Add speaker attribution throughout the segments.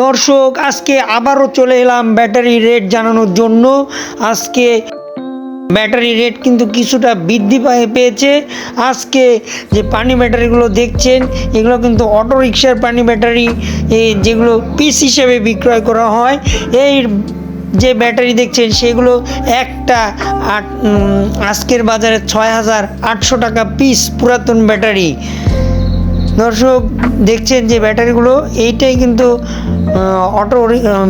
Speaker 1: দর্শক, আজকে আবারও চলে এলাম ব্যাটারি রেট জানানোর জন্য। আজকে ব্যাটারি রেট কিন্তু কিছুটা বৃদ্ধি পায়ে পেয়েছে। আজকে যে পানি ব্যাটারিগুলো দেখছেন, এগুলো কিন্তু অটো রিক্সার পানি ব্যাটারি যেগুলো পিস হিসেবে বিক্রয় করা হয়, এই যে ব্যাটারি দেখছেন, সেগুলো একটা আজকের বাজারে ছয় হাজার আটশো টাকা পিস পুরাতন ব্যাটারি। দর্শক দেখছেন যে ব্যাটারিগুলো, এইটাই কিন্তু অটো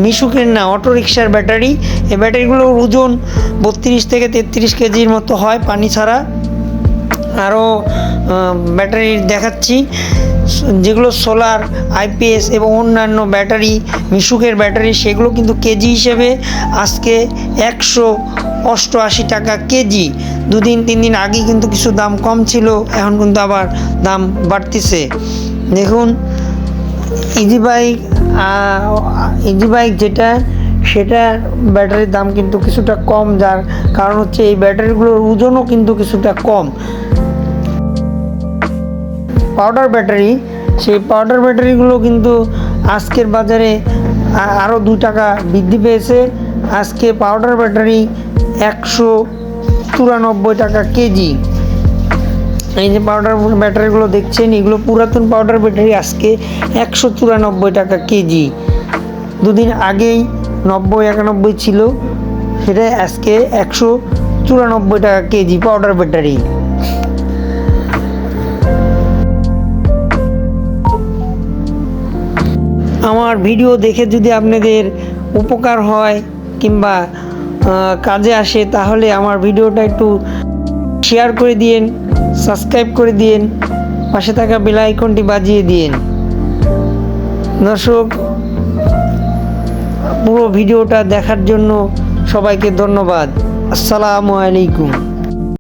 Speaker 1: মিশুকের না, অটো রিক্সার ব্যাটারি। এই ব্যাটারিগুলোর ওজন বত্রিশ থেকে তেত্রিশ কেজির মতো হয় পানি ছাড়া। আরও ব্যাটারি দেখাচ্ছি। যেগুলো সোলার, আইপিএস এবং অন্যান্য ব্যাটারি, মিশুকের ব্যাটারি, সেগুলো কিন্তু কেজি হিসেবে আজকে একশো অষ্টআশি টাকা কেজি। দুদিন তিন দিন আগে কিন্তু কিছু দাম কম ছিল, এখন কিন্তু আবার দাম বাড়তিছে। দেখুন ইজি বাইক ইজি বাইক যেটা, সেটা ব্যাটারির দাম কিন্তু কিছুটা কম, যার কারণ হচ্ছে এই ব্যাটারিগুলোর ওজনও কিন্তু কিছুটা কম। পাউডার ব্যাটারি, সেই পাউডার ব্যাটারিগুলো কিন্তু আজকের বাজারে আরও দু টাকা বৃদ্ধি পেয়েছে। আজকে পাউডার ব্যাটারি একশো চুরানব্বই টাকা কেজি। এই যে পাউডার ব্যাটারিগুলো দেখছেন, এগুলো পুরাতন পাউডার ব্যাটারি আজকে একশো চুরানব্বই টাকা কেজি। দুদিন আগেই নব্বই, একানব্বই ছিল সেটা আজকে একশো চুরানব্বই টাকা কেজি পাউডার ব্যাটারি আমার ভিডিও দেখে যদি আপনাদের উপকার হয় কিংবা কাজে আসে, তাহলে আমার ভিডিওটা একটু শেয়ার করে দিয়েন সাবস্ক্রাইব করে দিয়েন, পাশে থাকা বেল আইকনটি বাজিয়ে দিয়েন। দর্শক, পুরো ভিডিওটা দেখার জন্য সবাইকে ধন্যবাদ। আসসালামু আলাইকুম।